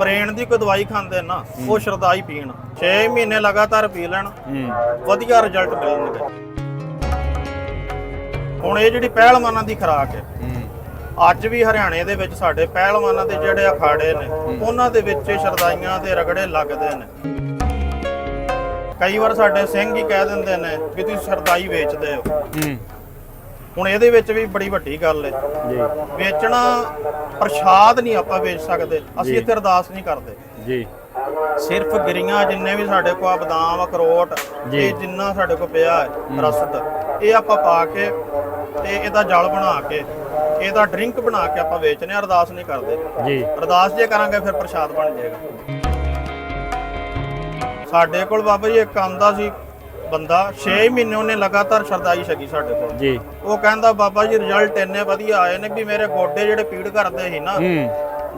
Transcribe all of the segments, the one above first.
Brain ਦੀ ਕੋਈ ਦਵਾਈ ਖਾਂਦੇ ਨਾ ਉਹ ਸ਼ਰਦਾਈ ਪੀਣ। 6 ਮਹੀਨੇ ਲਗਾਤਾਰ ਪੀ ਲੈਣ ਵਧੀਆ ਰਿਜ਼ਲਟ ਮਿਲਣਗੇ। ਹੁਣ ਇਹ ਜਿਹੜੀ ਪਹਿਲਵਾਨਾਂ ਦੀ ਖੁਰਾਕ ਹੈ ਅੱਜ ਵੀ ਹਰਿਆਣੇ ਦੇ ਵਿੱਚ ਸਾਡੇ ਪਹਿਲਵਾਨਾਂ ਦੇ ਜਿਹੜੇ ਅਖਾੜੇ ਨੇ ਉਹਨਾਂ ਦੇ ਵਿੱਚ ਸ਼ਰਦਾਈਆਂ ਦੇ ਰਗੜੇ ਲੱਗਦੇ ਨੇ। ਕਈ ਵਾਰ ਸਾਡੇ ਸਿੰਘ ਹੀ ਕਹਿ ਦਿੰਦੇ ਨੇ ਵੀ ਤੁਸੀਂ ਸ਼ਰਦਾਈ ਵੇਚਦੇ ਹੂੰ। ਹੁਣ ਇਹਦੇ ਵਿੱਚ ਵੀ ਬੜੀ ਵੱਡੀ ਗੱਲ ਹੈ। ਜੀ। ਵੇਚਣਾ ਪ੍ਰਸ਼ਾਦ ਨਹੀਂ ਆਪਾਂ ਵੇਚ ਸਕਦੇ। ਅਸੀਂ। ਇੱਥੇ ਅਰਦਾਸ ਨਹੀਂ ਕਰਦੇ। ਜੀ। ਸਿਰਫ ਗਿਰੀਆਂ ਜਿੰਨੇ ਵੀ ਸਾਡੇ ਕੋਲ ਆ, ਬਦਾਮ ਅਖਰੋਟ। ਇਹ ਜਿੰਨਾ ਸਾਡੇ ਕੋਲ ਪਿਆ ਹੈ ਰਸਦ ਇਹ ਆਪਾਂ ਪਾ ਕੇ ਤੇ ਇਹਦਾ ਜਲ ਬਣਾ ਕੇ ਇਹਦਾ ਡਰਿੰਕ ਬਣਾ ਕੇ ਆਪਾਂ ਵੇਚਨੇ ਅਰਦਾਸ ਨਹੀਂ ਕਰਦੇ। ਜੀ। ਅਰਦਾਸ ਜੇ ਕਰਾਂਗੇ ਫਿਰ ਪ੍ਰਸ਼ਾਦ ਬਣ ਜਾਏਗਾ। ਸਾਡੇ ਕੋਲ ਬਾਬਾ ਜੀ ਇੱਕ ਆਂਦਾ ਸੀ ਬੰਦਾ 6 ਮਹੀਨੇ ਉਹਨੇ ਲਗਾਤਾਰ ਸ਼ਰਦਾਈ ਛਕੀ ਸਾਡੇ ਕੋਲ। ਜੀ। ਉਹ ਕਹਿੰਦਾ ਬਾਬਾ ਜੀ ਰਿਜ਼ਲਟ ਇੰਨੇ ਵਧੀਆ ਆਏ ਨੇ ਵੀ ਮੇਰੇ ਗੋਡੇ ਜਿਹੜੇ ਪੀੜ ਕਰਦੇ ਸੀ ਨਾ ਹੂੰ।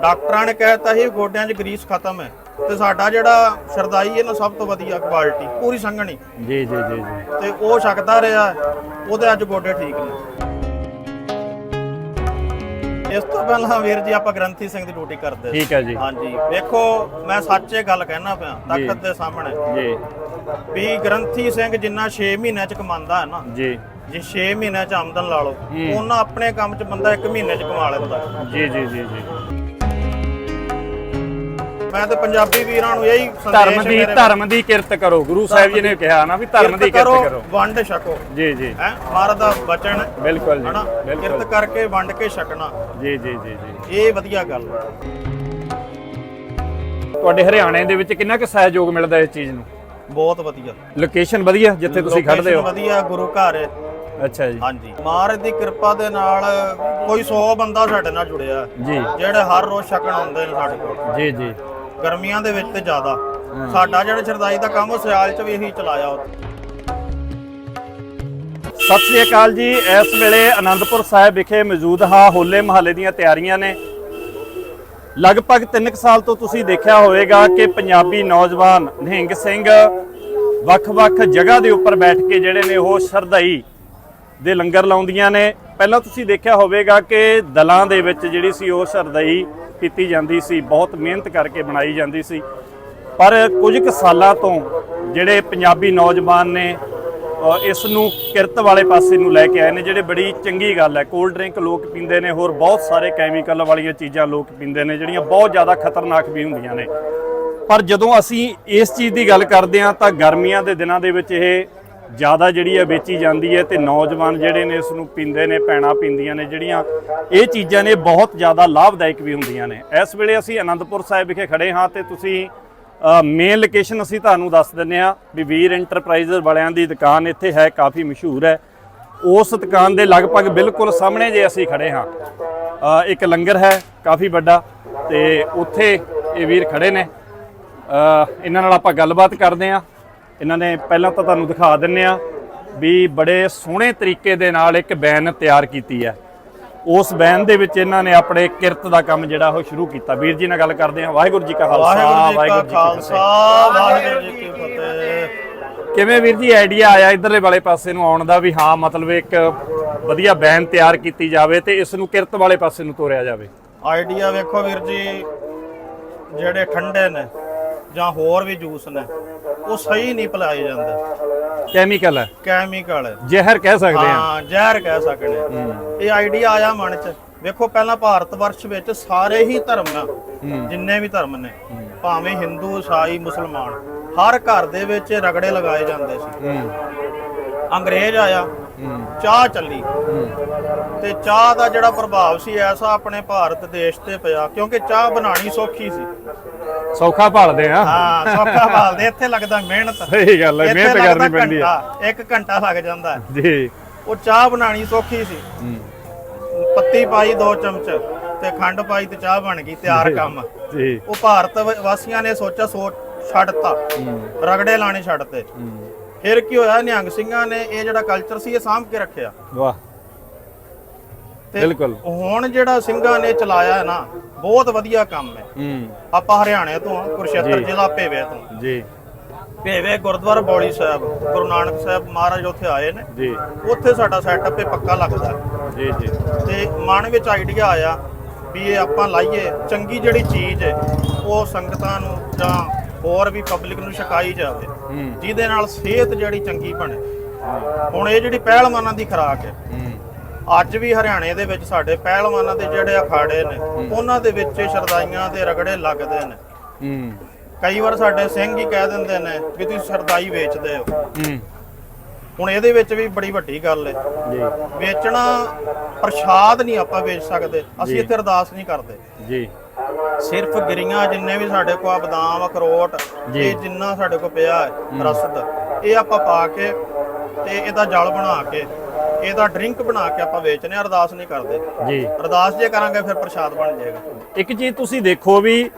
ਡਾਕਟਰਾਂ ਨੇ ਕਹਿਤਾ ਸੀ ਗੋਡਿਆਂ 'ਚ ਗਰੀਸ ਖਤਮ ਹੈ ਤੇ ਸਾਡਾ ਜਿਹੜਾ ਸ਼ਰਦਾਈ ਹੈ ਨਾ ਸਭ ਤੋਂ ਵਧੀਆ ਕੁਆਲਿਟੀ ਪੂਰੀ ਸੰਘਣੀ। ਜੀ ਜੀ ਜੀ ਜੀ। ਤੇ ਉਹ ਛਕਦਾ ਰਿਹਾ ਉਹਦੇ ਅੱਜ ਗੋਡੇ ਠੀਕ ਨੇ। ਇਸ ਤੋਂ ਪਹਿਲਾਂ ਵੀਰ ਜੀ ਆਪਾਂ ਗ੍ਰੰਥੀ ਸਿੰਘ ਦੀ ਡਿਊਟੀ ਕਰਦੇ ਸੀ। ਠੀਕ ਹੈ ਜੀ। ਹਾਂਜੀ ਵੇਖੋ ਮੈਂ ਸੱਚੇ ਗੱਲ ਕਹਿਣਾ ਪਿਆ ਜੀ। ਤਖਤ ਦੇ ਸਾਹਮਣੇ। ਜੀ। ਵੀ ਗ੍ਰੰਥੀ ਸਿੰਘ ਜਿੰਨਾ 6 ਮਹੀਨਿਆਂ 'ਚ ਕਮਾਉਂਦਾ ਹੈ ਨਾ ਜੀ। ਜੇ 6 ਮਹੀਨਿਆਂ 'ਚ ਆਮਦਨ ਲਾ ਲਓ। ਉਹਨਾਂ ਆਪਣੇ ਕੰਮ 'ਚ ਬੰਦਾ 1 ਮਹੀਨੇ 'ਚ ਕਮਾ ਲੈਂਦਾ। ਜੀ ਜੀ ਜੀ ਜੀ। ਮੈਂ ਤੇ ਪੰਜਾਬੀ ਵੀਰਾਂ ਨੂੰ ਇਹੀ ਸੰਦੇਸ਼ ਧਰਮ ਦੀ ਧਰਮ ਦੀ ਕਿਰਤ ਕਰੋ ਗੁਰੂ ਸਾਹਿਬ ਜੀ ਨੇ ਕਿਹਾ ਨਾ ਵੀ ਧਰਮ ਦੀ ਕਿਰਤ ਕਰੋ ਵੰਡ ਛਕੋ। ਜੀ ਜੀ। ਹੈ ਮਹਾਰਾਜ ਦਾ ਬਚਨ ਬਿਲਕੁਲ ਜੀ ਹਨਾ? ਕਿਰਤ ਕਰਕੇ ਵੰਡ ਕੇ ਛਕਣਾ। ਜੀ ਜੀ ਜੀ ਜੀ। ਇਹ ਵਧੀਆ ਗੱਲ ਤੁਹਾਡੇ ਹਰਿਆਣੇ ਦੇ ਵਿੱਚ ਕਿੰਨਾ ਕੁ ਸਹਿਯੋਗ ਮਿਲਦਾ ਇਸ ਚੀਜ਼ ਨੂੰ? ਬਹੁਤ ਵਧੀਆ। ਲੋਕੇਸ਼ਨ ਵਧੀਆ ਜਿੱਥੇ ਤੁਸੀਂ ਖੜਦੇ ਹੋ? ਵਧੀਆ ਗੁਰੂ ਘਰ ਹੈ। ਅੱਛਾ ਜੀ। ਹਾਂਜੀ। ਮਹਾਰਾਜ ਦੀ ਕਿਰਪਾ ਦੇ ਨਾਲ ਕੋਈ 100 ਬੰਦਾ ਸਾਡੇ ਨਾਲ ਜੁੜਿਆ ਜੀ। ਜਿਹੜੇ ਹਰ ਰੋਜ਼ ਛਕਣ ਆਉਂਦੇ ਨੇ ਸਾਡੇ ਕੋਲ। ਜੀ ਜੀ। ਗਰਮੀਆਂ ਦੇ ਵਿੱਚ ਤੇ ਜ਼ਿਆਦਾ। ਸਾਡਾ ਜਿਹੜਾ ਸ਼ਰਦਾਈ ਦਾ ਕੰਮ, ਉਹ ਸਿਆਲ 'ਚ ਵੀ ਇਹੀ ਚਲਾਇਆ ਉੱਥੇ ਸਤਿ ਸ੍ਰੀ ਅਕਾਲ ਜੀ। ਇਸ ਵੇਲੇ ਆਨੰਦਪੁਰ ਸਾਹਿਬ ਵਿਖੇ ਮੌਜੂਦ ਹਾਂ ਹੋਲੇ ਮਹੱਲੇ ਦੀਆਂ ਤਿਆਰੀਆਂ ਨੇ। ਲਗਭਗ 3 ਸਾਲ ਤੋਂ ਤੁਸੀਂ ਦੇਖਿਆ ਹੋਵੇਗਾ ਕਿ ਪੰਜਾਬੀ ਨੌਜਵਾਨ ਨਿਹੰਗ ਸਿੰਘ ਵੱਖ-ਵੱਖ ਜਗ੍ਹਾ ਦੇ ਉੱਪਰ ਬੈਠ ਕੇ ਜਿਹੜੇ ਨੇ ਉਹ ਸ਼ਰਧਾਈ ਦੇ ਲੰਗਰ ਲਾਉਂਦੀਆਂ ਨੇ। ਪਹਿਲਾਂ ਤੁਸੀਂ ਦੇਖਿਆ ਹੋਵੇਗਾ ਕਿ ਦਲਾਂ ਦੇ ਵਿੱਚ ਜਿਹੜੀ ਸੀ ਉਹ ਸ਼ਰਧਾਈ ਕੀਤੀ ਜਾਂਦੀ ਸੀ, ਬਹੁਤ ਮਿਹਨਤ ਕਰਕੇ ਬਣਾਈ ਜਾਂਦੀ ਸੀ। ਪਰ ਕੁਝ ਕੁ ਸਾਲਾਂ ਤੋਂ ਜਿਹੜੇ ਪੰਜਾਬੀ ਨੌਜਵਾਨ ਨੇ ਇਸ ਨੂੰ ਕਿਰਤ ਵਾਲੇ ਪਾਸੇ ਨੂੰ ਲੈ ਕੇ ਆਏ ਨੇ, ਜਿਹੜੇ ਬੜੀ ਚੰਗੀ ਗੱਲ ਹੈ। ਕੋਲਡ ਡਰਿੰਕ ਲੋਕ ਪੀਂਦੇ ਨੇ, ਹੋਰ ਬਹੁਤ ਸਾਰੇ ਕੈਮੀਕਲ ਵਾਲੀਆਂ ਚੀਜ਼ਾਂ ਲੋਕ ਪੀਂਦੇ ਨੇ, ਜਿਹੜੀਆਂ ਬਹੁਤ ਜ਼ਿਆਦਾ ਖਤਰਨਾਕ ਵੀ ਹੁੰਦੀਆਂ ਨੇ। ਪਰ ਜਦੋਂ ਅਸੀਂ ਇਸ ਚੀਜ਼ ਦੀ ਗੱਲ ਕਰਦੇ ਹਾਂ, ਤਾਂ ਗਰਮੀਆਂ ਦੇ ਦਿਨਾਂ ਦੇ ਵਿੱਚ ਇਹ ਜ਼ਿਆਦਾ ਜਿਹੜੀ ਹੈ ਵੇਚੀ ਜਾਂਦੀ ਹੈ ਤੇ ਨੌਜਵਾਨ ਜਿਹੜੇ ਨੇ ਇਸ ਨੂੰ ਪੀਂਦੇ ਨੇ ਪੈਣਾ ਪੀਂਦੀਆਂ ਨੇ ਜਿਹੜੀਆਂ, ਇਹ ਚੀਜ਼ਾਂ ਨੇ ਬਹੁਤ ਜ਼ਿਆਦਾ ਲਾਭਦਾਇਕ ਵੀ ਹੁੰਦੀਆਂ ਨੇ। ਇਸ ਵੇਲੇ ਅਸੀਂ ਅਨੰਦਪੁਰ ਸਾਹਿਬ ਵਿਖੇ ਖੜੇ ਹਾਂ ਤੇ ਤੁਸੀਂ ਮੇਨ ਲੋਕੇਸ਼ਨ ਅਸੀਂ ਤੁਹਾਨੂੰ ਦੱਸ ਦਿੰਨੇ ਆ ਵੀ ਵੀਰ ਐਂਟਰਪ੍ਰਾਈਜ਼ਰ ਵਾਲਿਆਂ ਦੀ ਦੁਕਾਨ ਇੱਥੇ ਹੈ, ਕਾਫੀ ਮਸ਼ਹੂਰ ਹੈ। ਉਸ ਦੁਕਾਨ ਦੇ ਲਗਭਗ ਬਿਲਕੁਲ ਸਾਹਮਣੇ ਜੇ ਅਸੀਂ ਖੜੇ ਹਾਂ ਇੱਕ ਲੰਗਰ ਹੈ ਕਾਫੀ ਵੱਡਾ ਤੇ ਉੱਥੇ ਇਹ ਵੀਰ ਖੜੇ ਨੇ। ਇਹਨਾਂ ਨਾਲ ਆਪਾਂ ਗੱਲਬਾਤ ਕਰਦੇ ਹਾਂ। ਇਹਨਾਂ ਨੇ ਪਹਿਲਾਂ ਤਾਂ ਤੁਹਾਨੂੰ ਦਿਖਾ ਦਿੰਨੇ ਆ ਵੀ ਬੜੇ ਸੋਹਣੇ ਤਰੀਕੇ ਦੇ ਨਾਲ ਇੱਕ ਬੈਨ ਤਿਆਰ ਕੀਤੀ ਹੈ। ਉਸ ਬੈਨ ਦੇ ਵਿੱਚ ਇਹਨਾਂ ਨੇ ਆਪਣੇ ਕਿਰਤ ਦਾ ਕੰਮ ਜਿਹੜਾ ਉਹ ਸ਼ੁਰੂ ਕੀਤਾ। ਵੀਰ ਜੀ ਨਾਲ ਗੱਲ ਕਰਦੇ ਹਾਂ। ਵਾਹਿਗੁਰੂ ਜੀ ਕਾ ਖਾਲਸਾ ਵਾਹਿਗੁਰੂ ਜੀ ਕਾ ਫਤਿਹ। ਖਾਲਸਾ ਵਾਹਿਗੁਰੂ ਜੀ ਕੀ ਫਤਿਹ। ਕਿਵੇਂ ਵੀਰ ਜੀ ਆਈਡੀਆ ਆਇਆ ਇਧਰਲੇ ਵਾਲੇ ਪਾਸੇ ਨੂੰ ਆਉਣ ਦਾ ਵੀ ਹਾਂ ਮਤਲਬ ਇੱਕ ਵਧੀਆ ਬੈਨ ਤਿਆਰ ਕੀਤੀ ਜਾਵੇ ਤੇ ਇਸ ਨੂੰ ਕਿਰਤ ਵਾਲੇ ਪਾਸੇ ਨੂੰ ਤੋਰਿਆ ਜਾਵੇ। ਆਈਡੀਆ ਵੇਖੋ ਵੀਰ ਜੀ ਜਿਹੜੇ ਠੰਡੇ ਨੇ ਜਾਂ ਹੋਰ ਵੀ ਜੂਸ ਨੇ ਉਹ ਸਹੀ ਨਹੀਂ ਪਿਲਾਏ ਜਾਂਦੇ। ਕੈਮੀਕਲ ਹੈ। ਕੈਮੀਕਲ ਹੈ ਜ਼ਹਿਰ ਕਹਿ ਸਕਦੇ ਹਾਂ। ਹਾਂ ਜ਼ਹਿਰ ਕਹਿ ਸਕਦੇ ਆ ਇਹ ਆਈਡੀਆ ਆਇਆ ਮਨ ਚ। ਵੇਖੋ ਪਹਿਲਾਂ ਭਾਰਤ ਵਰਸ਼ ਵਿੱਚ ਸਾਰੇ ਹੀ ਧਰਮ ਆ ਜਿੰਨੇ ਵੀ ਧਰਮ ਨੇ ਭਾਵੇਂ ਹਿੰਦੂ ਈਸਾਈ ਮੁਸਲਮਾਨ ਹਰ ਘਰ ਦੇ ਵਿੱਚ ਰਗੜੇ ਲਗਾਏ ਜਾਂਦੇ ਸੀ। ਹੂੰ। ਅੰਗਰੇਜ਼ ਆਇਆ ਚਾਹ ਚੱਲੀ। ਤੇ ਚਾਹ ਦਾ ਜਿਹੜਾ ਪ੍ਰਭਾਵ ਸੀ ਐਸਾ ਆਪਣੇ ਭਾਰਤ ਦੇਸ਼ ਤੇ ਪਿਆ ਕਿਉਂਕਿ ਚਾਹ ਬਣਾਉਣੀ ਸੌਖੀ ਸੀ। ਸੌਖਾ ਭਾਲਦੇ ਆ। ਹਾਂ ਸੌਖਾ ਭਾਲਦੇ ਇੱਥੇ ਲੱਗਦਾ ਮਿਹਨਤ। ਸਹੀ ਗੱਲ ਹੈ ਮਿਹਨਤ ਕਰਨੀ ਪੈਂਦੀ ਹੈ ਇੱਕ ਘੰਟਾ ਲੱਗ ਜਾਂਦਾ। ਜੀ। ਉਹ ਚਾਹ ਬਣਾਉਣੀ ਸੌਖੀ ਸੀ। ਪੱਤੀ ਪਾਈ ਦੋ ਚਮਚ ਤੇ ਖੰਡ ਪਾਈ ਤੇ ਚਾਹ ਬਣ ਗਈ ਤਿਆਰ ਕੰਮ। ਜੀ। ਉਹ ਭਾਰਤ ਵਾਸੀਆਂ ਨੇ ਸੋਚਿਆ ਸੋਚ ਛੱਡਤਾ। ਰਗੜੇ ਲਾਣੇ ਛੱਡਤੇ। ਫਿਰ ਕੀ ਹੋਇਆ ਨਿਹੰਗ ਸਿੰਘਾਂ ਨੇ ਇਹ ਜਿਹੜਾ ਕਲਚਰ ਸੀ ਇਹ ਸਾਂਭ ਕੇ ਰੱਖਿਆ। ਵਾਹ। ਬਿਲਕੁਲ। ਹੁਣ ਜਿਹੜਾ ਸਿੰਘਾਂ ਨੇ ਚਲਾਇਆ ਹੈ ਨਾ ਬਹੁਤ ਵਧੀਆ ਕੰਮ ਹੈ। ਹੂੰ। ਆਪਾਂ ਹਰਿਆਣੇ ਤੋਂ ਕੁਰਸ਼ੇਤਰ। ਜ਼ਿਲ੍ਹਾ ਭੇਵੇ ਤੋਂ। ਜੀ। ਭੇਵੇ ਗੁਰਦੁਆਰਾ ਬੌਲੀ ਸਾਹਿਬ ਗੁਰੂ ਨਾਨਕ ਸਾਹਿਬ ਮਹਾਰਾਜ ਉੱਥੇ ਆਏ ਨੇ। ਜੀ। ਉੱਥੇ ਸਾਡਾ ਸੈਟਅਪ ਇਹ ਪੱਕਾ ਲੱਗਦਾ। ਜੀ ਜੀ। ਤੇ ਮਨ ਵਿੱਚ ਆਈਡੀਆ ਆਇਆ ਵੀ ਇਹ ਆਪਾਂ ਲਾਈਏ ਚੰਗੀ ਜਿਹੜੀ ਚੀਜ਼ ਹੈ ਉਹ ਸੰਗਤਾਂ ਨੂੰ ਜਾਂ ਹੋਰ ਵੀ ਪਬਲਿਕ ਨੂੰ ਛਕਾਈ ਜਾਵੇ। ਜਿਹਦੇ ਨਾਲ ਸਿਹਤ ਜਿਹੜੀ ਚੰਗੀ ਬਣੇ। ਹੁਣ ਇਹ ਜਿਹੜੀ ਪਹਿਲਵਾਨਾਂ ਦੀ ਖੁਰਾਕ ਹੂੰ। ਅੱਜ ਵੀ ਹਰਿਆਣੇ ਦੇ ਵਿੱਚ ਸਾਡੇ ਪਹਿਲਵਾਨਾਂ ਦੇ ਜਿਹੜੇ ਅਖਾੜੇ ਨੇ ਉਹਨਾਂ ਦੇ ਵਿੱਚ ਸ਼ਰਦਾਈਆਂ ਦੇ ਰਗੜੇ ਲੱਗਦੇ ਨੇ। ਹੂੰ। ਕਈ ਵਾਰ ਸਾਡੇ ਸਿੰਘ ਹੀ ਕਹਿ ਦਿੰਦੇ ਨੇ ਵੀ ਤੁਸੀਂ ਸਰਦਾਈ ਵੇਚਦੇ ਹੋ। ਹੂੰ। ਹੁਣ ਇਹਦੇ ਵਿੱਚ ਵੀ ਬੜੀ ਵੱਡੀ ਗੱਲ ਹੈ ਜੀ। ਵੇਚਣਾ ਪ੍ਰਸ਼ਾਦ ਨਹੀਂ ਆਪਾਂ ਵੇਚ ਸਕਦੇ ਅਸੀਂ। ਇੱਥੇ ਅਰਦਾਸ ਨਹੀਂ ਕਰਦੇ। ਜੀ। ਸਿਰਫ ਗਿਰੀਆਂ ਜਿੰਨੇ ਵੀ ਸਾਡੇ ਕੋਲ ਬਦਾਮ ਅਖਰੋਟ। ਇਹ ਜਿੰਨਾ ਸਾਡੇ ਕੋਲ ਪਿਆ ਹੈ। ਰਸਦ ਇਹ ਆਪਾਂ ਪਾ ਕੇ ਤੇ ਇਹਦਾ ਜਲ ਬਣਾ ਕੇ ਇਹਦਾ ਡਰਿੰਕ ਬਣਾ ਕੇ ਆਪਾਂ ਵੇਚਨੇ ਆ, ਅਰਦਾਸ ਨਹੀਂ ਕਰਦੇ। ਜੀ। ਅਰਦਾਸ ਜੇ ਕਰਾਂਗੇ ਫਿਰ ਪ੍ਰਸ਼ਾਦ ਬਣ ਜਾਏਗਾ। ਇੱਕ ਚੀਜ਼ ਤੁਸੀਂ ਦੇਖੋ ਵੀ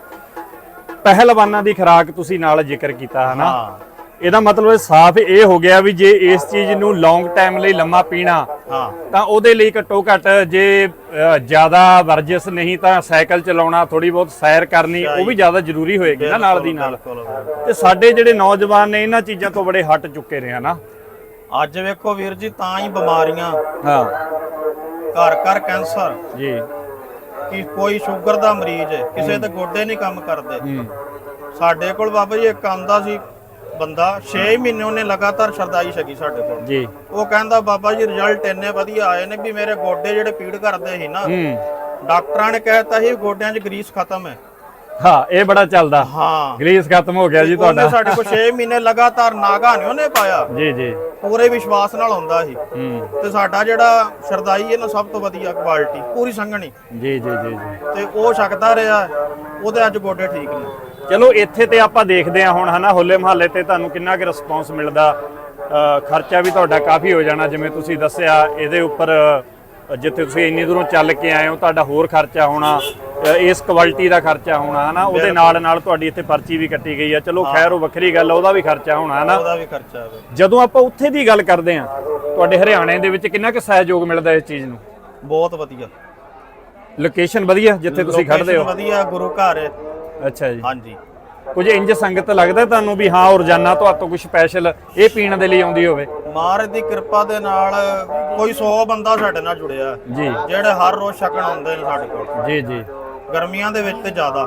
ਪਹਿਲਵਾਨਾਂ ਦੀ ਖੁਰਾਕ ਤੁਸੀਂ ਨਾਲ ਜ਼ਿਕਰ ਕੀਤਾ ਹੈ ਨਾ ਹਾਂ। ਇਹਦਾ ਮਤਲਬ ਸਾਫ਼ ਇਹ ਹੋ ਗਿਆ ਵੀ ਜੇ ਇਸ ਚੀਜ਼ ਨੂੰ ਲੌਂਗ ਟਾਈਮ ਲਈ ਲੰਮਾ ਪੀਣਾ ਹਾਂ। ਤਾਂ ਉਹਦੇ ਲਈ ਘੱਟੋ ਘੱਟ ਜੇ ਜ਼ਿਆਦਾ ਵਰਜਿਸ਼ ਨਹੀਂ ਤਾਂ ਸਾਈਕਲ ਚਲਾਉਣਾ ਥੋੜੀ ਬਹੁਤ ਸੈਰ ਕਰਨੀ ਉਹ ਵੀ ਜ਼ਿਆਦਾ ਜ਼ਰੂਰੀ ਹੋਏਗੀ ਨਾ ਨਾਲ ਦੀ ਨਾਲ। ਤੇ ਸਾਡੇ ਜਿਹੜੇ ਨੌਜਵਾਨ ਨੇ ਇਹਨਾਂ ਚੀਜ਼ਾਂ ਤੋਂ ਬੜੇ ਹਟ ਚੁੱਕੇ ਨੇ ਹਨਾ? ਅੱਜ ਵੇਖੋ ਵੀਰ ਜੀ ਤਾਂ ਹੀ ਬਿਮਾਰੀਆਂ। ਹਾਂ। ਘਰ ਘਰ ਕੈਂਸਰ। ਜੀ। ਕਿ ਕੋਈ ਸ਼ੂਗਰ ਦਾ ਮਰੀਜ਼ ਹੈ ਕਿਸੇ ਦੇ ਗੋਡੇ ਨਹੀਂ ਕੰਮ ਕਰਦੇ। ਸਾਡੇ ਕੋਲ ਬਾਬਾ ਜੀ ਇੱਕ ਆਂਦਾ ਸੀ ਬੰਦਾ 6 ਮਹੀਨੇ ਉਹਨੇ ਲਗਾਤਾਰ ਸ਼ਰਦਾਈ ਛਕੀ ਸਾਡੇ ਕੋਲ। ਜੀ। ਉਹ ਕਹਿੰਦਾ ਬਾਬਾ ਜੀ ਰਿਜ਼ਲਟ ਇੰਨੇ ਵਧੀਆ ਆਏ ਨੇ ਵੀ ਮੇਰੇ ਗੋਡੇ ਜਿਹੜੇ ਪੀੜ ਕਰਦੇ ਸੀ ਨਾ ਡਾਕਟਰਾਂ ਨੇ ਕਹਿਤਾ ਸੀ ਗੋਡਿਆਂ 'ਚ ਗਰੀਸ ਖਤਮ ਹੈ। ਹਾਂ ਇਹ ਬੜਾ ਚੱਲਦਾ। ਹਾਂ। ਗ੍ਰੀਸ ਖਤਮ ਹੋ ਗਿਆ ਜੀ ਉਹਨੇ ਤੁਹਾਡਾ। ਸਾਡੇ ਕੋਲ 6 ਮਹੀਨੇ ਲਗਾਤਾਰ ਨਾਗਾ ਨਹੀਂ ਉਹਨੇ ਪਾਇਆ। ਜੀ ਜੀ। ਪੂਰੇ ਵਿਸ਼ਵਾਸ ਨਾਲ ਹੁੰਦਾ ਸੀ। ਹੂੰ। ਤੇ ਸਾਡਾ ਜਿਹੜਾ ਸ਼ਰਦਾਈ ਹੈ ਨਾ ਸਭ ਤੋਂ ਵਧੀਆ ਕੁਆਲਿਟੀ ਪੂਰੀ ਸੰਘਣੀ। ਜੀ ਜੀ ਜੀ ਜੀ। ਤੇ ਉਹ ਛਕਦਾ ਰਿਹਾ ਉਹਦੇ ਅੱਜ ਗੋਡੇ ਠੀਕ ਨੇ। ਚਲੋ ਇੱਥੇ ਤੇ ਆਪਾਂ ਦੇਖਦੇ ਹਾਂ ਹੁਣ ਹਨਾ ਹੋਲੇ ਮਹੱਲੇ ਤੇ ਤੁਹਾਨੂੰ ਕਿੰਨਾ ਕੁ ਰਿਸਪੌਂਸ ਮਿਲਦਾ। ਅ, ਖਰਚਾ ਵੀ ਤੁਹਾਡਾ ਕਾਫੀ ਹੋ ਜਾਣਾ ਜਿਵੇਂ ਤੁਸੀਂ ਦੱਸਿਆ ਇਹਦੇ ਉੱਪਰ ਅ, ਜਿੱਥੇ ਤੁਸੀਂ ਇੰਨੀ ਦੂਰੋਂ ਚੱਲ ਕੇ ਆਏ ਹੋ ਤੁਹਾਡਾ ਹੋਰ ਖਰਚਾ ਹੋਣਾ। ਇਸ ਕੁਆਲਿਟੀ ਦਾ ਖਰਚਾ ਹੋਣਾ ਹਨਾ? ਉਹਦੇ ਨਾਲ ਨਾਲ ਤੁਹਾਡੀ ਇੱਥੇ ਪਰਚੀ ਵੀ ਕੱਟੀ ਗਈ ਆ। ਚਲੋ ਖੈਰ ਉਹ ਵੱਖਰੀ ਗੱਲ ਆ, ਉਹਦਾ ਵੀ ਖਰਚਾ ਹੋਣਾ ਹਨਾ? ਉਹਦਾ ਵੀ ਖਰਚਾ ਹੈ ਜਦੋਂ ਆਪਾਂ ਉੱਥੇ ਦੀ ਗੱਲ ਕਰਦੇ ਹਾਂ ਤੁਹਾਡੇ ਹਰਿਆਣੇ ਦੇ ਵਿੱਚ ਕਿੰਨਾ ਕੁ ਸਹਿਯੋਗ ਮਿਲਦਾ ਇਸ ਚੀਜ਼ ਨੂੰ? ਬਹੁਤ ਵਧੀਆ। ਲੋਕੇਸ਼ਨ ਵਧੀਆ ਜਿੱਥੇ ਤੁਸੀਂ ਖੜਦੇ ਹੋ? ਵਧੀਆ ਗੁਰੂ ਘਰ। ਹੈ ਅੱਛਾ ਜੀ। ਹਾਂਜੀ। ਕੁਝ ਇੰਜ ਸੰਗਤ ਲੱਗਦਾ ਤੁਹਾਨੂੰ ਵੀ ਹਾਂ ਰੋਜ਼ਾਨਾ ਤੁਹਾਤੋਂ ਕੁਝ ਸਪੈਸ਼ਲ ਇਹ ਪੀਣ ਦੇ ਲਈ ਆਉਂਦੀ ਹੋਵੇ? ਮਹਾਰਾਜ ਦੀ ਕਿਰਪਾ ਦੇ ਨਾਲ ਕੋਈ 100 ਬੰਦਾ ਸਾਡੇ ਨਾਲ ਜੁੜਿਆ। ਜੀ। ਜਿਹੜੇ ਹਰ ਰੋਜ਼ ਛਕਣ ਆਉਂਦੇ ਨੇ ਸਾਡੇ ਕੋਲ। ਜੀ ਜੀ। ਗਰਮੀਆਂ ਦੇ ਵਿੱਚ ਤੇ ਜ਼ਿਆਦਾ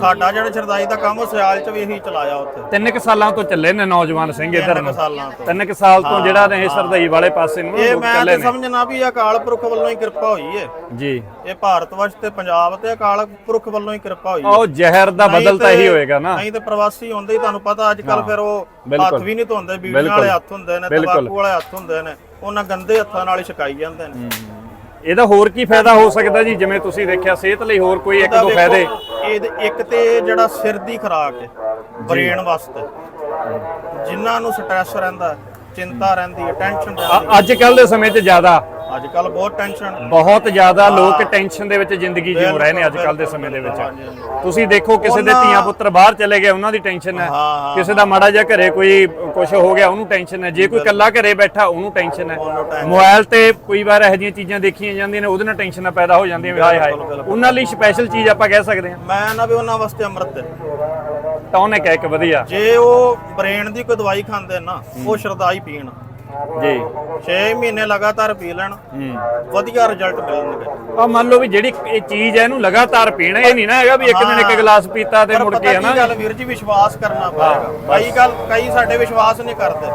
ਸਾਡਾ ਜਿਹੜਾ ਸ਼ਰਦਾਈ ਦਾ ਕੰਮ ਉਹ ਸਿਆਲ 'ਚ ਵੀ ਇਹੀ ਚਲਾਇਆ ਉੱਥੇ। ਤਿੰਨ ਕੁ ਸਾਲਾਂ ਤੋਂ ਚੱਲੇ ਨੇ ਨੌਜਵਾਨ ਸਿੰਘ ਇੱਧਰ ਨੂੰ। ਸਾਲਾਂ ਤੋਂ। ਤਿੰਨ ਕੁ ਸਾਲ ਤੋਂ ਜਿਹੜਾ ਨੇ ਇਹ ਸਰਦਈ ਵਾਲੇ ਪਾਸੇ ਨੂੰ ਇਹ ਮੈਂ ਤੇ ਸਮਝਣਾ ਵੀ ਅਕਾਲ ਪੁਰਖ ਵੱਲੋਂ ਹੀ ਕਿਰਪਾ ਹੋਈ ਹੈ ਜੀ। ਇਹ ਭਾਰਤ ਵਰਸ਼ ਤੇ ਪੰਜਾਬ ਤੇ ਅਕਾਲ ਪੁਰਖ ਵੱਲੋਂ ਹੀ ਕਿਰਪਾ ਹੋਈ ਹੈ ਉਹ ਜ਼ਹਿਰ ਦਾ ਬਦਲ ਤਾਂ ਇਹੀ ਹੋਏਗਾ ਨਾ। ਨਹੀਂ ਤੇ ਪ੍ਰਵਾਸੀ ਹੁੰਦੇ ਹੀ ਤੁਹਾਨੂੰ ਪਤਾ ਅੱਜ ਕੱਲ ਫਿਰ ਉਹ। ਹੱਥ ਵੀ ਨਹੀਂ ਧੋਂਦੇ ਬਿਲਕੁਲ। ਵਾਲੇ ਹੱਥ ਹੁੰਦੇ ਨੇ। ਤੰਬਾਕੂ ਵਾਲੇ ਹੱਥ ਹੁੰਦੇ ਨੇ। ਉਹਨਾਂ ਗੰਦੇ ਹੱਥਾਂ ਨਾਲ ਹੀ ਛਕਾਈ ਜਾਂਦੇ ਨੇ। ਇਹਦਾ ਹੋਰ ਕੀ ਫਾਇਦਾ ਹੋ ਸਕਦਾ ਜੀ? ਜਿਵੇਂ ਤੁਸੀਂ ਦੇਖਿਆ ਸਿਹਤ ਲਈ ਹੋਰ ਕੋਈ ਇੱਕ ਦੋ ਫਾਇਦੇ? ਇਹਦੇ ਇੱਕ ਤੇ ਜਿਹੜਾ ਸਿਰ ਦੀ ਖੁਰਾਕ ਹੈ ਬ੍ਰੇਨ ਵਾਸਤੇ। ਜਿਨ੍ਹਾਂ ਨੂੰ ਸਟ੍ਰੈਸ ਰਹਿੰਦਾ ਚਿੰਤਾ ਰਹਿੰਦੀ ਹੈ ਟੈਨਸ਼ਨ ਰਹਿੰਦੀ ਅੱਜ ਕੱਲ ਦੇ ਸਮੇਂ 'ਚ ਜ਼ਿਆਦਾ। ਅੱਜ ਕੱਲ ਬਹੁਤ ਟੈਨਸ਼ਨ ਬਹੁਤ ਜ਼ਿਆਦਾ ਲੋਕ ਟੈਨਸ਼ਨ ਦੇ ਵਿੱਚ ਜ਼ਿੰਦਗੀ ਜਿਉ ਰਹੇ ਨੇ ਅੱਜ ਕੱਲ ਦੇ ਸਮੇਂ ਦੇ ਵਿੱਚ। ਤੁਸੀਂ ਦੇਖੋ ਕਿਸੇ ਦੇ ਧੀਆਂ ਪੁੱਤਰ ਬਾਹਰ ਚਲੇ ਗਏ ਉਹਨਾਂ ਦੀ ਟੈਨਸ਼ਨ ਹੈ। ਕਿਸੇ ਦਾ ਮਾੜਾ ਜਿਹਾ ਘਰੇ ਕੋਈ ਕੁਝ ਹੋ ਗਿਆ ਉਹਨੂੰ ਟੈਨਸ਼ਨ ਹੈ। ਜੇ ਕੋਈ ਇਕੱਲਾ ਘਰੇ ਬੈਠਾ ਉਹਨੂੰ ਟੈਨਸ਼ਨ ਹੈ। ਮੋਬਾਈਲ ਤੇ ਕਈ ਵਾਰ ਇਹੋ ਜਿਹੀਆਂ ਚੀਜ਼ਾਂ ਦੇਖੀਆਂ ਜਾਂਦੀਆਂ ਨੇ ਉਹਦੇ ਨਾਲ ਟੈਨਸ਼ਨਾਂ ਪੈਦਾ ਹੋ ਜਾਂਦੀਆਂ ਵੀ ਹਾਏ ਹਾਏ। ਉਹਨਾਂ ਲਈ ਸਪੈਸ਼ਲ ਚੀਜ਼ ਆਪਾਂ ਕਹਿ ਸਕਦੇ ਹਾਂ। ਮੈਂ ਨਾ ਵੀ ਉਹਨਾਂ ਵਾਸਤੇ ਅੰਮ੍ਰਿਤ ਤਾਂ ਉਹਨੇ ਕਹਿ ਕੇ ਵਧੀਆ। ਜੇ ਉਹ ਬ੍ਰੇਨ ਦੀ ਕੋਈ ਦਵਾਈ ਖਾਂਦੇ ਨਾ ਉਹ ਸ਼ਰਦਾਈ ਪੀਣ। ਜੀ। 6 ਮਹੀਨੇ ਲਗਾਤਾਰ ਪੀ ਲੈਣ। ਹੂੰ। ਵਧੀਆ ਰਿਜ਼ਲਟ ਮਿਲਣਗੇ। ਆ ਮੰਨ ਲਓ ਵੀ ਜਿਹੜੀ ਇਹ ਚੀਜ਼ ਹੈ ਇਹਨੂੰ ਲਗਾਤਾਰ ਪੀਣਾ ਇਹ ਨਹੀਂ ਨਾ ਹੈਗਾ ਵੀ ਇੱਕ ਦਿਨ ਇੱਕ। ਗਲਾਸ ਪੀਤਾ ਤੇ ਮੁੜ ਕੇ ਹਨਾ। ਗੱਲ ਵੀਰ ਜੀ ਵਿਸ਼ਵਾਸ ਕਰਨਾ ਪਏਗਾ। ਕਈ ਗੱਲ ਕਈ ਸਾਡੇ ਵਿਸ਼ਵਾਸ ਨਹੀਂ ਕਰਦੇ।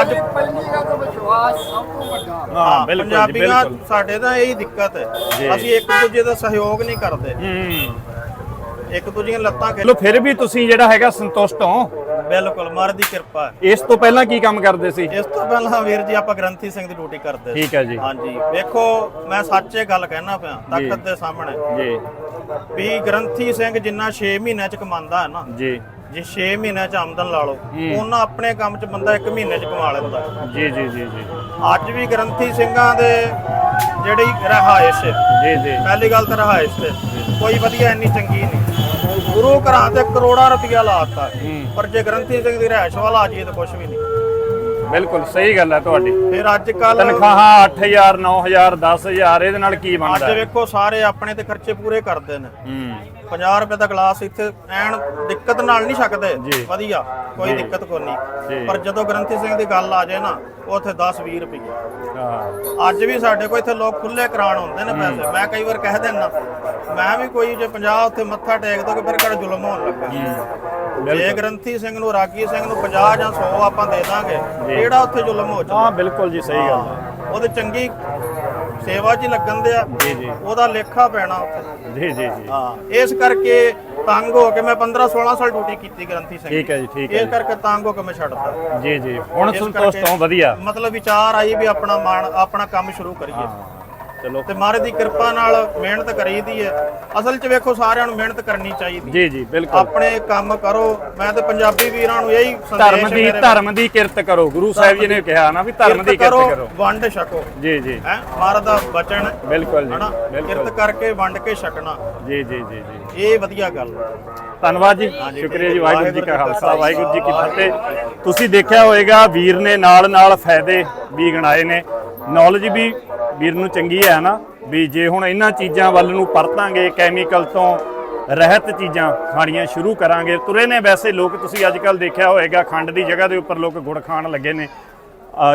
ਅੱਜ ਪਹਿਲੀ ਗੱਲ ਤਾਂ ਵਿਸ਼ਵਾਸ ਸਭ ਤੋਂ ਵੱਡਾ। ਹਾਂ ਬਿਲਕੁਲ ਜੀ ਪੰਜਾਬੀਆਂ ਬਿਲਕੁਲ। ਸਾਡੇ ਤਾਂ ਇਹੀ ਦਿੱਕਤ ਹੈ। ਅਸੀਂ ਇੱਕ ਦੂਜੇ ਦਾ ਸਹਿਯੋਗ ਨਹੀਂ ਕਰਦੇ। ਹੂੰ। ਇੱਕ ਦੂਜੇ ਦੀਆਂ ਲੱਤਾਂ ਖਿੱਚ ਚਲੋ ਫਿਰ ਵੀ ਤੁਸੀਂ ਜਿਹੜਾ ਹੈਗਾ ਸੰਤੁਸ਼ਟ ਹੋ। ਬਿਲਕੁਲ ਮਹਾਰਾਜ ਦੀ ਕਿਰਪਾ ਹੈ। ਇਸ ਤੋਂ ਪਹਿਲਾਂ ਕੀ ਕੰਮ ਕਰਦੇ ਸੀ? ਇਸ ਤੋਂ ਪਹਿਲਾਂ ਵੀਰ ਜੀ ਆਪਾਂ ਗ੍ਰੰਥੀ ਸਿੰਘ ਦੀ ਡਿਊਟੀ ਕਰਦੇ ਸੀ। ਠੀਕ ਹੈ ਜੀ। ਹਾਂਜੀ। ਵੇਖੋ ਮੈਂ ਸੱਚੇ ਗੱਲ ਕਹਿਣਾ ਪਿਆ ਜੀ। ਤਖਤ ਦੇ ਸਾਹਮਣੇ। ਜੀ। ਵੀ ਗ੍ਰੰਥੀ ਸਿੰਘ ਜਿੰਨਾ 6 ਮਹੀਨਿਆਂ ਚ ਕਮਾਉਂਦਾ ਹੈ ਨਾ ਜੀ। ਜੇ 6 ਮਹੀਨਿਆਂ ਚ ਆਮਦਨ ਲਾ ਲਓ ਹੂੰ। ਉਹਨਾਂ ਆਪਣੇ ਕੰਮ ਚ ਬੰਦਾ 1 ਮਹੀਨੇ ਚ ਕਮਾ ਲੈਂਦਾ। ਜੀ ਜੀ ਜੀ ਜੀ। ਅੱਜ ਵੀ ਗ੍ਰੰਥੀ ਸਿੰਘਾਂ ਦੇ ਜਿਹੜੀ ਰਹਾਇਸ਼ ਹੈ ਜੀ ਜੀ। ਪਹਿਲੀ ਗੱਲ ਤਾਂ ਰਹਾਇਸ਼ ਤੇ ਕੋਈ ਵਧੀਆ ਇੰਨੀ ਚੰਗੀ ਨਹੀਂ। ਗੁਰੂ ਘਰਾਂ ਤੇ ਕਰੋੜਾਂ ਰੁਪਇਆ ਲਾਤਾ। ਪਰ ਜੇ ਗ੍ਰੰਥੀ ਸਿੰਘ ਦੀ ਰਹਾਇਸ਼ ਵਾਲਾ ਆ ਤਾਂ ਕੁਝ ਵੀ ਨਹੀਂ। ਬਿਲਕੁਲ ਸਹੀ ਗੱਲ ਹੈ ਤੁਹਾਡੀ। ਫਿਰ ਅੱਜ ਕੱਲ ਤਨਖਾਹਾਂ 8000 9000 10000 ਇਹਦੇ ਨਾਲ ਕੀ ਅੱਜ ਬਣਦਾ? ਹੈ? ਵੇਖੋ ਸਾਰੇ ਆਪਣੇ ਤੇ ਖਰਚੇ ਪੂਰੇ ਕਰਦੇ ਨੇ। ਹੂੰ। 50 ਰੁਪਏ ਦਾ ਗਲਾਸ ਇੱਥੇ ਐਨ ਦਿੱਕਤ ਨਾਲ ਨਹੀਂ ਛਕਦੇ। ਵਧੀਆ ਕੋਈ। ਦਿੱਕਤ ਜੀ। ਨਹੀਂ। ਪਰ ਜਦੋਂ ਗ੍ਰੰਥੀ ਸਿੰਘ ਦੀ ਗੱਲ ਆ ਜਾਏ ਨਾ ਉੱਥੇ 10 20 ਰੁਪਏ ਹਾਂ। ਅੱਜ ਵੀ ਸਾਡੇ ਕੋਲ ਇੱਥੇ ਲੋਕ ਖੁੱਲੇ ਕਰਾਣ ਹੁੰਦੇ ਨੇ ਪੈਸੇ। ਮੈਂ ਕਈ ਵਾਰ ਕਹਿ ਦਿੰਦਾ ਮੈਂ ਵੀ ਕੋਈ ਜੇ 50 ਉੱਥੇ ਮੱਥਾ ਟੇਕ ਦੋਗੇ ਫਿਰ ਕਿਹੜਾ ਜ਼ੁਲਮ ਹੋਣ ਲੱਗਾ। ਜੇ। ਗ੍ਰੰਥੀ ਸਿੰਘ ਨੂੰ ਰਾਗੀ ਸਿੰਘ ਨੂੰ 50 ਜਾਂ 100 ਆਪਾਂ ਦੇ ਦਾਂਗੇ ਕਿਹੜਾ ਉੱਥੇ ਜ਼ੁਲਮ ਹੋ ਜਾ ਹਾਂ ਬਿਲਕੁਲ ਜੀ ਸਹੀ ਗੱਲ ਹੈ। ਉਹਦੇ ਚੰਗੀ ਸੇਵਾ 'ਚ ਹੀ ਲੱਗਣ ਦੇ ਆ ਜੀ ਜੀ। ਉਹਦਾ ਲੇਖਾ ਪੈਣਾ ਉੱਥੇ। ਜੀ ਜੀ ਜੀ। ਹਾਂ ਇਸ ਕਰਕੇ ਤੰਗ ਹੋ ਕੇ ਮੈਂ 15 16 ਸਾਲ ਡਿਊਟੀ ਕੀਤੀ ਗ੍ਰੰਥੀ ਸਿੰਘ ਠੀਕ ਹੈ ਜੀ ਠੀਕ ਹੈ ਇਸ ਕਰਕੇ ਤੰਗ ਹੋ ਕੇ ਮੈਂ ਛੱਡਤਾ। ਜੀ ਜੀ। ਹੁਣ ਇਸ ਸੰਤੋਸ਼ ਕਰਕੇ ਤੋਂ ਵਧੀਆ। ਮਤਲਬ ਵਿਚਾਰ ਆਈ ਵੀ ਆਪਣਾ ਮਾਣ ਆਪਣਾ ਕੰਮ ਸ਼ੁਰੂ ਕਰੀਏ। ਚਲੋ ਤੇ ਮਹਾਰਾਜ ਦੀ ਕਿਰਪਾ ਨਾਲ ਮਿਹਨਤ ਕਰੀਦੀ ਹੈ। ਅਸਲ 'ਚ ਵੇਖੋ ਸਾਰਿਆਂ ਨੂੰ ਮਿਹਨਤ ਕਰਨੀ ਚਾਹੀਦੀ ਜੀ ਜੀ ਬਿਲਕੁਲ। ਆਪਣੇ ਕੰਮ ਕਰੋ। ਮੈਂ ਤੇ ਪੰਜਾਬੀ ਵੀਰਾਂ ਨੂੰ ਇਹੀ ਸੰਦੇਸ਼ ਧਰਮ ਦੀ ਮੇਰੇ- ਧਰਮ ਦੀ ਕਿਰਤ ਕਰੋ। ਗੁਰੂ ਸਾਹਿਬ ਜੀ ਨੇ ਕਿਹਾ ਨਾ ਵੀ ਧਰਮ ਦੀ ਕਿਰਤ ਕਰੋ ਵੰਡ ਛਕੋ। ਜੀ ਜੀ। ਹੈ ਮਹਾਰਾਜ ਦਾ ਬਚਨ ਹੈ ਬਿਲਕੁਲ ਜੀ ਹਨਾ? ਬਿਲਕੁਲ। ਕਿਰਤ ਕਰਕੇ ਵੰਡ ਕੇ ਛਕਣਾ। ਜੀ ਜੀ ਜੀ ਜੀ। ਇਹ ਵਧੀਆ ਗੱਲ ਹੈ। ਧੰਨਵਾਦ ਜੀ। ਸ਼ੁਕਰੀਆ ਜੀ। ਵਾਹਿਗੁਰੂ ਜੀ ਕਾ ਖਾਲਸਾ। ਵਾਹਿਗੁਰੂ ਜੀ ਕੀ ਫਤਿਹ। ਤੁਸੀਂ ਦੇਖਿਆ ਹੋਵੇਗਾ ਵੀਰ ਨੇ ਨਾਲ ਨਾਲ ਫਾਇਦੇ ਵੀ ਗਿਣਾਏ ਨੇ। ਨੌਲੇਜ ਵੀ ਵੀਰ ਨੂੰ ਚੰਗੀ ਹੈ ਨਾ, ਵੀ ਜੇ ਹੁਣ ਇਹਨਾਂ ਚੀਜ਼ਾਂ ਵੱਲ ਨੂੰ ਪਰਤਾਂਗੇ ਕੈਮੀਕਲ ਤੋਂ ਰਹਿਤ ਚੀਜ਼ਾਂ ਖਾਣੀਆਂ ਸ਼ੁਰੂ ਕਰਾਂਗੇ, ਤੁਰੇ ਨੇ ਵੈਸੇ ਲੋਕ, ਤੁਸੀਂ ਅੱਜ ਕੱਲ ਦੇਖਿਆ ਹੋਵੇਗਾ ਖੰਡ ਦੀ ਜਗ੍ਹਾ ਦੇ ਉੱਪਰ ਲੋਕ ਗੁੜ ਖਾਣ ਲੱਗੇ ਨੇ।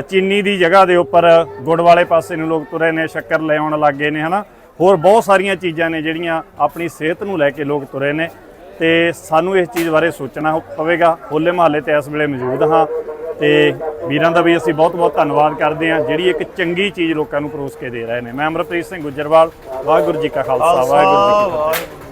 ਚੀਨੀ ਦੀ ਜਗ੍ਹਾ ਦੇ ਉੱਪਰ ਗੁੜ ਵਾਲੇ ਪਾਸੇ ਨੂੰ ਲੋਕ ਤੁਰੇ ਨੇ, ਸ਼ੱਕਰ ਲੈ ਆਉਣ ਲੱਗੇ ਨੇ, ਹਨਾ? ਹੋਰ ਬਹੁਤ ਸਾਰੀਆਂ ਚੀਜ਼ਾਂ ਨੇ ਜਿਹੜੀਆਂ ਆਪਣੀ ਸਿਹਤ ਨੂੰ ਲੈ ਕੇ ਲੋਕ ਤੁਰੇ ਨੇ। ਤੇ ਸਾਨੂੰ ਇਸ ਚੀਜ਼ ਬਾਰੇ ਸੋਚਣਾ ਪਵੇਗਾ ਹੋਲੇ ਮਹੱਲੇ ਤੇ ਇਸ ਵੇਲੇ ਮੌਜੂਦ ਹਾਂ। ਤੇ ਵੀਰਾਂ ਦਾ ਵੀ ਅਸੀਂ ਬਹੁਤ ਬਹੁਤ ਧੰਨਵਾਦ ਕਰਦੇ ਹਾਂ, ਜਿਹੜੀ ਇੱਕ ਚੰਗੀ ਚੀਜ਼ ਲੋਕਾਂ ਨੂੰ ਪਰੋਸ ਕੇ ਦੇ ਰਹੇ ਨੇ। ਮੈਂ ਅਮਰਪ੍ਰੀਤ ਸਿੰਘ ਗੁੱਜਰਵਾਲ, ਵਾਹਿਗੁਰੂ ਜੀ ਕਾ ਖਾਲਸਾ, ਵਾਹਿਗੁਰੂ ਜੀ ਕੀ ਫਤਿਹ।